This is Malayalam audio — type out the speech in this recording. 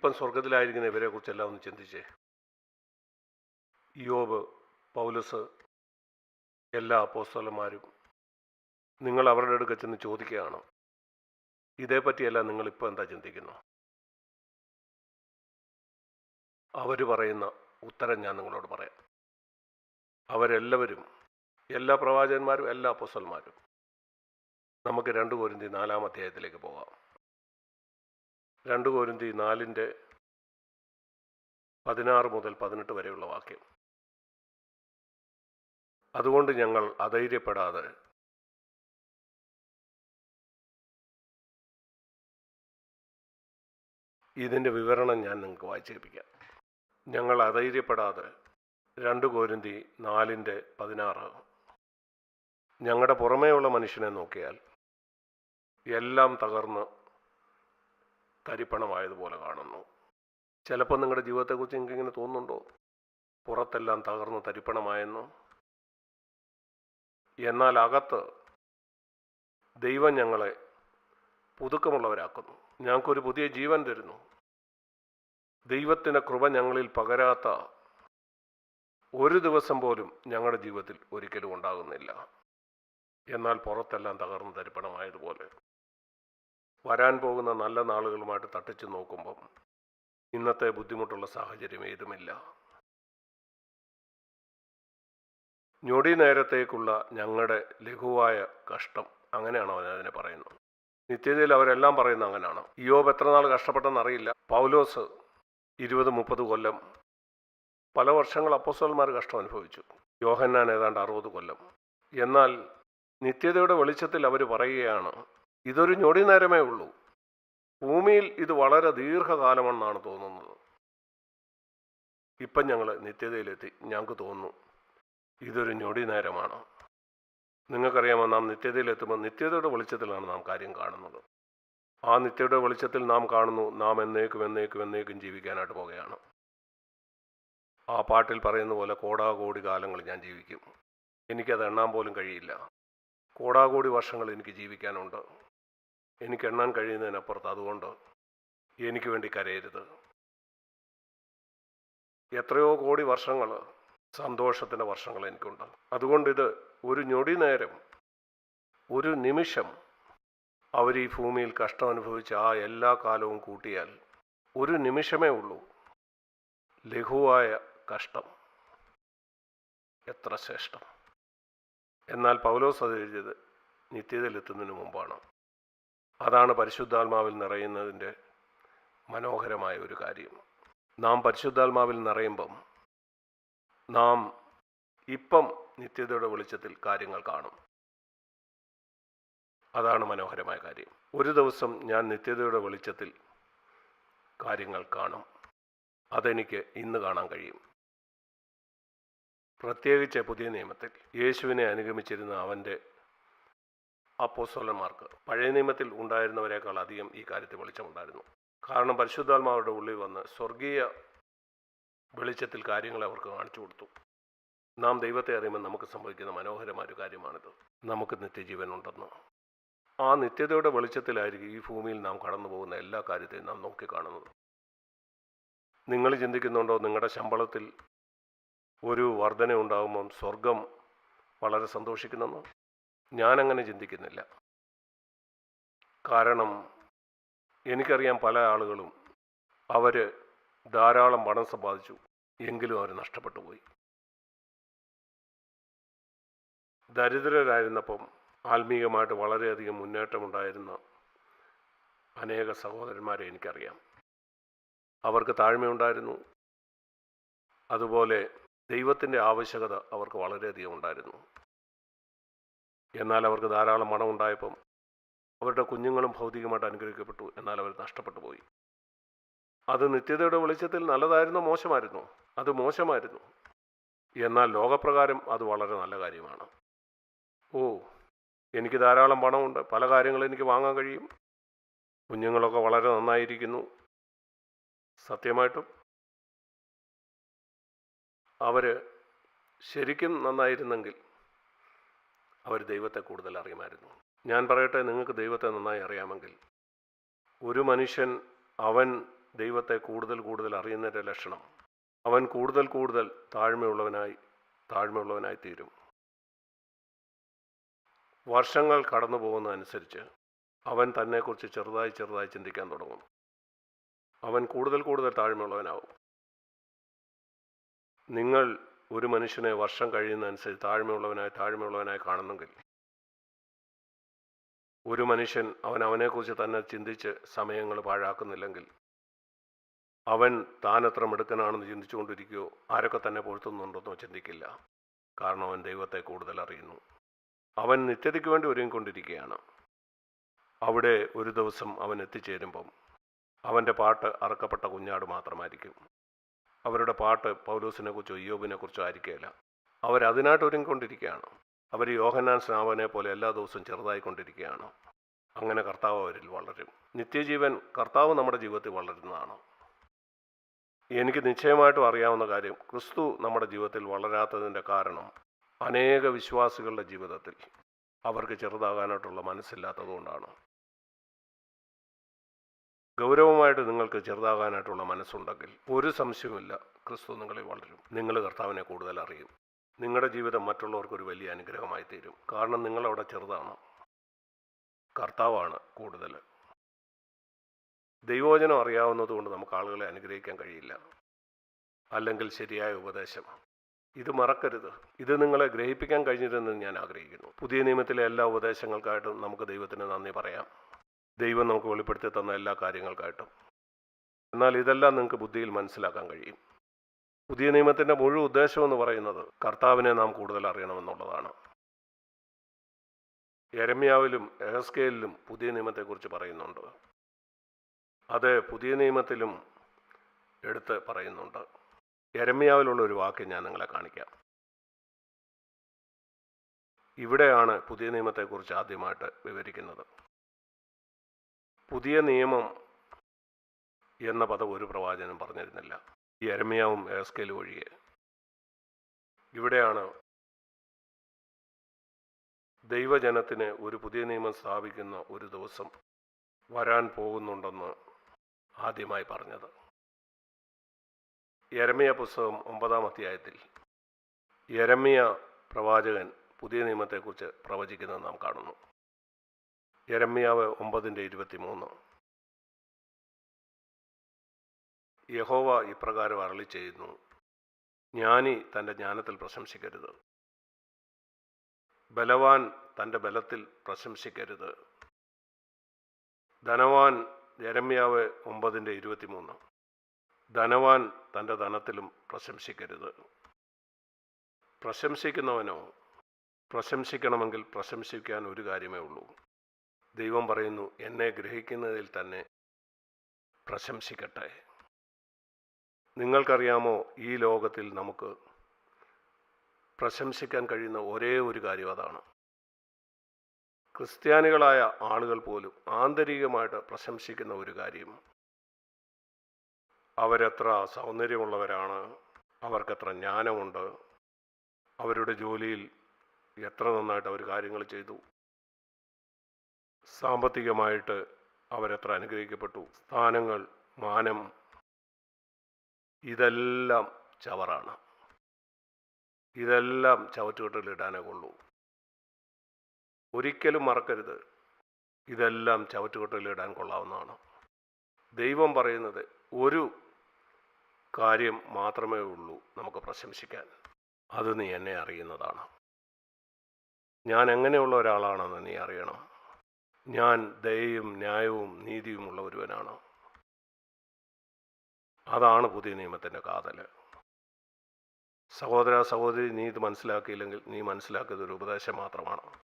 ഇപ്പം സ്വർഗത്തിലായിരിക്കുന്ന ഇവരെ കുറിച്ചെല്ലാം ഒന്ന് ചിന്തിച്ചേ. യോബ് പൗലസ് എല്ലാ അപ്പോസ്തലന്മാരും നിങ്ങൾ അവരുടെ അടുക്ക ചെന്ന് ചോദിക്കുകയാണ്? ഇതേപ്പറ്റിയെല്ലാം ഇപ്പോൾ എന്താ ചിന്തിക്കുന്നു? അവർ പറയുന്ന ഉത്തരം ഞാൻ നിങ്ങളോട് പറയാം. അവരെല്ലാവരും എല്ലാ പ്രവാചകന്മാരും എല്ലാ അപ്പോസ്തലന്മാരും നമുക്ക് രണ്ടു കോരിന്തി നാലാം അധ്യായത്തിലേക്ക് പോകാം. രണ്ട് കോരിന്തി നാലിന്റെ പതിനാറ് മുതൽ പതിനെട്ട് വരെയുള്ള വാക്യം. അതുകൊണ്ട് ഞങ്ങൾ അധൈര്യപ്പെടാതെ ഇതിന്റെ വിവരണം ഞാൻ നിങ്ങൾക്ക് വായിച്ചു കേൾപ്പിക്കാം. ഞങ്ങൾ അധൈര്യപ്പെടാതെ രണ്ട് കോരിന്തി നാലിന്റെ പതിനാറ്. ഞങ്ങളുടെ പുറമേയുള്ള മനുഷ്യനെ നോക്കിയാൽ എല്ലാം തകർന്ന് തരിപ്പണമായതുപോലെ കാണുന്നു. ചിലപ്പോൾ നിങ്ങളുടെ ജീവിതത്തെക്കുറിച്ച് നിങ്ങൾക്ക് ഇങ്ങനെ തോന്നുന്നുണ്ടോ? പുറത്തെല്ലാം തകർന്ന് തരിപ്പണമായെന്നോ. എന്നാൽ അകത്ത് ദൈവം ഞങ്ങളെ പുതുക്കമുള്ളവരാക്കുന്നു. ഞങ്ങൾക്കൊരു പുതിയ ജീവൻ തരുന്നു. ദൈവത്തിന്റെ കൃപ ഞങ്ങളിൽ പകരാത്ത ഒരു ദിവസം പോലും ഞങ്ങളുടെ ജീവിതത്തിൽ ഒരിക്കലും ഉണ്ടാകുന്നില്ല. എന്നാൽ പുറത്തെല്ലാം തകർന്ന് തരിപ്പണമായതുപോലെ. വരാൻ പോകുന്ന നല്ല നാളുകളുമായിട്ട് തട്ടിച്ചു നോക്കുമ്പം ഇന്നത്തെ ബുദ്ധിമുട്ടുള്ള സാഹചര്യം ഏതുമില്ല. ഞൊടി നേരത്തേക്കുള്ള ഞങ്ങളുടെ ലഘുവായ കഷ്ടം അങ്ങനെയാണോ അവൻ അതിനെ പറയുന്നത്? നിത്യതയിൽ അവരെല്ലാം പറയുന്നത് അങ്ങനെയാണ്. യോബ് എത്ര നാൾ കഷ്ടപ്പെട്ടെന്ന് അറിയില്ല. പൗലോസ് ഇരുപത് മുപ്പത് കൊല്ലം പല വർഷങ്ങൾ അപ്പോസ്റ്റലന്മാർ കഷ്ടം അനുഭവിച്ചു. യോഹന്നാൻ ഏതാണ്ട് അറുപത് കൊല്ലം. എന്നാൽ നിത്യതയുടെ വെളിച്ചത്തിൽ അവർ പറയുകയാണ് ഇതൊരു ഞൊടി നേരമേ ഉള്ളൂ. ഭൂമിയിൽ ഇത് വളരെ ദീർഘകാലമെന്നാണ് തോന്നുന്നത്. ഇപ്പം ഞങ്ങൾ നിത്യതയിലെത്തി. ഞങ്ങൾക്ക് തോന്നുന്നു ഇതൊരു ഞൊടി നേരമാണ്. നിങ്ങൾക്കറിയാമോ നാം നിത്യതയിലെത്തുമ്പോൾ നിത്യതയുടെ വെളിച്ചത്തിലാണ് നാം കാര്യം കാണുന്നത്. ആ നിത്യയുടെ വെളിച്ചത്തിൽ നാം കാണുന്നു നാം എന്നേക്കും എന്നേക്കും എന്നേക്കും ജീവിക്കാനായിട്ട് പോകുകയാണ്. ആ പാട്ടിൽ പറയുന്ന പോലെ കോടാകോടി കാലങ്ങൾ ഞാൻ ജീവിക്കും. എനിക്കത് എണ്ണാൻ പോലും കഴിയില്ല. കോടാകോടി വർഷങ്ങൾ എനിക്ക് ജീവിക്കാനുണ്ട്. എനിക്ക് എണ്ണാൻ കഴിയുന്നതിനപ്പുറത്ത് അതുകൊണ്ട് എനിക്ക് വേണ്ടി കരയരുത്. എത്രയോ കോടി വർഷങ്ങൾ സന്തോഷത്തിന്റെ വർഷങ്ങൾ എനിക്കുണ്ട്. അതുകൊണ്ട് ഇത് ഒരു ഞൊടി നേരം ഒരു നിമിഷം അവർ ഈ ഭൂമിയിൽ കഷ്ടം അനുഭവിച്ച ആ എല്ലാ കാലവും കൂട്ടിയാൽ ഒരു നിമിഷമേ ഉള്ളൂ. ലഘുവായ കഷ്ടം എത്ര ശ്രേഷ്ഠം. എന്നാൽ പൗലോസ് അത് എഴുതിയത് നിത്യതയിലെത്തുന്നതിന് മുമ്പാണ്. അതാണ് പരിശുദ്ധാത്മാവിൽ നിറയുന്നതിന്റെ മനോഹരമായ ഒരു കാര്യം. നാം പരിശുദ്ധാത്മാവിൽ നിറയുമ്പം നാം ഇപ്പം നിത്യതയുടെ വെളിച്ചത്തിൽ കാര്യങ്ങൾ കാണും. അതാണ് മനോഹരമായ കാര്യം. ഒരു ദിവസം ഞാൻ നിത്യതയുടെ വെളിച്ചത്തിൽ കാര്യങ്ങൾ കാണും. അതെനിക്ക് ഇന്ന് കാണാൻ കഴിയും. പ്രത്യേകിച്ച് പുതിയ നിയമത്തിൽ യേശുവിനെ അനുഗമിച്ചിരുന്ന അവന്റെ അപ്പോസ്തലന്മാർക്ക് പഴയ നിയമത്തിൽ ഉണ്ടായിരുന്നവരെക്കാൾ അധികം ഈ കാര്യത്തിൽ വെളിച്ചമുണ്ടായിരുന്നു കാരണം പരിശുദ്ധാത്മാവരുടെ ഉള്ളിൽ വന്ന് സ്വർഗീയ വെളിച്ചത്തിൽ കാര്യങ്ങളെ അവർക്ക് കാണിച്ചു കൊടുത്തു. നാം ദൈവത്തെ അറിയുമ്പോൾ നമുക്ക് സംഭവിക്കുന്ന മനോഹരമായ ഒരു കാര്യമാണിത്. നമുക്ക് നിത്യജീവൻ ഉണ്ടെന്ന്. ആ നിത്യതയുടെ വെളിച്ചത്തിലായിരിക്കും ഈ ഭൂമിയിൽ നാം കടന്നു പോകുന്ന എല്ലാ കാര്യത്തെയും നാം നോക്കിക്കാണുന്നത്. നിങ്ങൾ ചിന്തിക്കുന്നുണ്ടോ നിങ്ങളുടെ ശമ്പളത്തിൽ ഒരു വർധന ഉണ്ടാകുമ്പം സ്വർഗം വളരെ സന്തോഷിക്കുന്നെന്ന്? ഞാനങ്ങനെ ചിന്തിക്കുന്നില്ല. കാരണം എനിക്കറിയാം പല ആളുകളും അവർ ധാരാളം പണം സമ്പാദിച്ചു എങ്കിലും അവർ നഷ്ടപ്പെട്ടു പോയി. ദരിദ്രരായിരുന്നപ്പം ആത്മീയമായിട്ട് വളരെയധികം മുന്നേറ്റമുണ്ടായിരുന്ന അനേക സഹോദരന്മാരെ എനിക്കറിയാം. അവർക്ക് താഴ്മയുണ്ടായിരുന്നു. അതുപോലെ ദൈവത്തിന്റെ ആവശ്യകത അവർക്ക് വളരെയധികം ഉണ്ടായിരുന്നു. എന്നാൽ അവർക്ക് ധാരാളം മണം ഉണ്ടായപ്പം അവരുടെ കുഞ്ഞുങ്ങളും ഭൗതികമായിട്ട് അനുഗ്രഹിക്കപ്പെട്ടു. എന്നാൽ അവർ നഷ്ടപ്പെട്ടു പോയി. അത് നിത്യതയുടെ വെളിച്ചത്തിൽ നല്ലതായിരുന്നോ? മോശമായിരുന്നു? അത് മോശമായിരുന്നു. എന്നാൽ ലോകപ്രകാരം അത് വളരെ നല്ല കാര്യമാണ്. ഓ എനിക്ക് ധാരാളം പണമുണ്ട്. പല കാര്യങ്ങളും എനിക്ക് വാങ്ങാൻ കഴിയും. കുഞ്ഞുങ്ങളൊക്കെ വളരെ നന്നായിരിക്കുന്നു. സത്യമായിട്ടും അവർ ശരിക്കും നന്നായിരുന്നെങ്കിൽ അവർ ദൈവത്തെ കൂടുതൽ അറിയുമായിരുന്നു. ഞാൻ പറയട്ടെ നിങ്ങൾക്ക് ദൈവത്തെ നന്നായി അറിയാമെങ്കിൽ. ഒരു മനുഷ്യൻ അവൻ ദൈവത്തെ കൂടുതൽ കൂടുതൽ അറിയുന്നതിന്റെ ലക്ഷണം. അവൻ കൂടുതൽ കൂടുതൽ താഴ്മയുള്ളവനായി താഴ്മയുള്ളവനായി തീരും. വർഷങ്ങൾ കടന്നു പോകുന്നതനുസരിച്ച് അവൻ തന്നെക്കുറിച്ച് ചെറുതായി ചെറുതായി ചിന്തിക്കാൻ തുടങ്ങും. അവൻ കൂടുതൽ കൂടുതൽ താഴ്മയുള്ളവനാവും. നിങ്ങൾ ഒരു മനുഷ്യനെ വർഷം കഴിയുന്നതനുസരിച്ച് താഴ്മയുള്ളവനായി താഴ്മയുള്ളവനായി കാണുന്നെങ്കിൽ ഒരു മനുഷ്യൻ അവൻ അവനെക്കുറിച്ച് തന്നെ ചിന്തിച്ച് സമയങ്ങൾ പാഴാക്കുന്നില്ലെങ്കിൽ അവൻ താൻ എത്ര മിടുക്കനാണെന്ന് ചിന്തിച്ചുകൊണ്ടിരിക്കുകയോ ആരൊക്കെ തന്നെ പൊഴുത്തുന്നുണ്ടെന്നോ ചിന്തിക്കില്ല. കാരണം അവൻ ദൈവത്തെ കൂടുതൽ അറിയുന്നു. അവൻ നിത്യതയ്ക്ക് വേണ്ടി ഒരുങ്ങിക്കൊണ്ടിരിക്കുകയാണ്. അവിടെ ഒരു ദിവസം അവൻ എത്തിച്ചേരുമ്പം അവന്റെ പാട്ട് അറക്കപ്പെട്ട കുഞ്ഞാട് മാത്രമായിരിക്കും. അവരുടെ പാട്ട് പൗലൂസിനെ കുറിച്ചോ അയ്യോബിനെ കുറിച്ചോ ആയിരിക്കുകയില്ല അവരതിനായിട്ട് ഒരുങ്ങിക്കൊണ്ടിരിക്കുകയാണ് അവർ യോഹന്നാൻ സ്നാപനെ പോലെ എല്ലാ ദിവസവും ചെറുതായിക്കൊണ്ടിരിക്കുകയാണ് അങ്ങനെ കർത്താവ് അവരിൽ വളരും. നിത്യജീവൻ കർത്താവ് നമ്മുടെ ജീവിതത്തിൽ വളരുന്നതാണ്. എനിക്ക് നിശ്ചയമായിട്ടും അറിയാവുന്ന കാര്യം ക്രിസ്തു നമ്മുടെ ജീവിതത്തിൽ വളരാത്തതിന്റെ കാരണം അനേക വിശ്വാസികളുടെ ജീവിതത്തിൽ അവർക്ക് ചെറുതാകാനായിട്ടുള്ള മനസ്സില്ലാത്തതുകൊണ്ടാണ്. ഗൗരവമായിട്ട് നിങ്ങൾക്ക് ചെറുതാകാനായിട്ടുള്ള മനസ്സുണ്ടെങ്കിൽ ഒരു സംശയവുമില്ല. ക്രിസ്തു നിങ്ങളിൽ വളരും. നിങ്ങൾ കർത്താവിനെ കൂടുതൽ അറിയും. നിങ്ങളുടെ ജീവിതം മറ്റുള്ളവർക്ക് ഒരു വലിയ അനുഗ്രഹമായി തീരും. കാരണം നിങ്ങളവിടെ ചെറുതാണ്. കർത്താവാണ് കൂടുതൽ. ദൈവോചനം അറിയാവുന്നതുകൊണ്ട് നമുക്ക് ആളുകളെ അനുഗ്രഹിക്കാൻ കഴിയില്ല. അല്ലെങ്കിൽ ശരിയായ ഉപദേശം. ഇത് മറക്കരുത്. ഇത് നിങ്ങളെ ഗ്രഹിപ്പിക്കാൻ കഴിഞ്ഞിരുന്നെന്ന് ഞാൻ ആഗ്രഹിക്കുന്നു. പുതിയ നിയമത്തിലെ എല്ലാ ഉപദേശങ്ങൾക്കായിട്ടും നമുക്ക് ദൈവത്തിന് നന്ദി പറയാം. ദൈവം നമുക്ക് വെളിപ്പെടുത്തി തന്ന എല്ലാ കാര്യങ്ങൾക്കായിട്ടും. എന്നാൽ ഇതെല്ലാം നിങ്ങൾക്ക് ബുദ്ധിയിൽ മനസ്സിലാക്കാൻ കഴിയും. പുതിയ നിയമത്തിന്റെ മുഴുവൻ ഉദ്ദേശം എന്ന് പറയുന്നത് കർത്താവിനെ നാം കൂടുതൽ അറിയണമെന്നുള്ളതാണ്. എരമ്യാവിലും എഹസ്കേലിലും പുതിയ നിയമത്തെക്കുറിച്ച് പറയുന്നുണ്ട്. അത് പുതിയ നിയമത്തിലും എടുത്ത് പറയുന്നുണ്ട്. എരമ്യാവിലുള്ള ഒരു വാക്ക് ഞാൻ നിങ്ങളെ കാണിക്കാം. ഇവിടെയാണ് പുതിയ നിയമത്തെക്കുറിച്ച് ആദ്യമായിട്ട് വിവരിക്കുന്നത്. പുതിയ നിയമം എന്ന പദം ഒരു പ്രവാചനം പറഞ്ഞിരുന്നില്ല. ഈ എരമ്യാവും ഏസ്കേലും ഒഴികെ ഇവിടെയാണ് ദൈവജനത്തിന് ഒരു പുതിയ നിയമം സ്ഥാപിക്കുന്ന ഒരു ദിവസം വരാൻ പോകുന്നുണ്ടെന്ന് ആദ്യമായി പറഞ്ഞത്. യരമിയ പുസ്തകം ഒമ്പതാം അധ്യായത്തിൽ യരമിയ പ്രവാചകൻ പുതിയ നിയമത്തെക്കുറിച്ച് പ്രവചിക്കുന്നത് നാം കാണുന്നു. യരമ്യാവ് ഒമ്പതിന്റെ ഇരുപത്തിമൂന്ന്. യഹോവ ഇപ്രകാരം അരളി ചെയ്യുന്നു. ജ്ഞാനി തന്റെ ജ്ഞാനത്തിൽ പ്രശംസിക്കരുത്. ബലവാൻ തന്റെ ബലത്തിൽ പ്രശംസിക്കരുത്. ധനവാൻ ജരമ്യാവ് ഒമ്പതിന്റെ ഇരുപത്തിമൂന്ന്. ധനവാൻ തന്റെ ധനത്തിലും പ്രശംസിക്കരുത്. പ്രശംസിക്കുന്നവനോ പ്രശംസിക്കണമെങ്കിൽ പ്രശംസിക്കാൻ ഒരു കാര്യമേ ഉള്ളൂ. ദൈവം പറയുന്നു എന്നെ ഗ്രഹിക്കുന്നതിൽ തന്നെ പ്രശംസിക്കട്ടെ. നിങ്ങൾക്കറിയാമോ ഈ ലോകത്തിൽ നമുക്ക് പ്രശംസിക്കാൻ കഴിയുന്ന ഒരേ ഒരു കാര്യം അതാണ്. ക്രിസ്ത്യാനികളായ ആളുകൾ പോലും ആന്തരികമായിട്ട് പ്രശംസിക്കുന്ന ഒരു കാര്യം. അവരെത്ര സൗന്ദര്യമുള്ളവരാണ് അവർക്കെത്ര ജ്ഞാനമുണ്ട്. അവരുടെ ജോലിയിൽ എത്ര നന്നായിട്ട് അവർ കാര്യങ്ങൾ ചെയ്തു. സാമ്പത്തികമായിട്ട് അവരെത്ര അനുഗ്രഹിക്കപ്പെട്ടു. സ്ഥാനങ്ങൾ മാനം ഇതെല്ലാം ചവറാണ്. ഇതെല്ലാം ചവറ്റുകെട്ടിലിടാനേ കൊള്ളൂ. ഒരിക്കലും മറക്കരുത്. ഇതെല്ലാം ചവറ്റുകെട്ടിലിടാൻ കൊള്ളാവുന്നതാണ്. ദൈവം പറയുന്നത് ഒരു കാര്യം മാത്രമേ ഉള്ളൂ നമുക്ക് പ്രശംസിക്കാൻ. അത് നീ എന്നെ അറിയുന്നതാണ്. ഞാൻ എങ്ങനെയുള്ള ഒരാളാണെന്ന് നീ അറിയണം. ഞാൻ ദയയും ന്യായവും നീതിയുമുള്ള ഒരുവനാണ്. അതാണ് പുതിയ നിയമത്തിന്റെ കാതൽ. സഹോദര സഹോദരി നീ ഇത് മനസ്സിലാക്കിയില്ലെങ്കിൽ നീ മനസ്സിലാക്കിയത് ഒരു ഉപദേശം മാത്രമാണ്.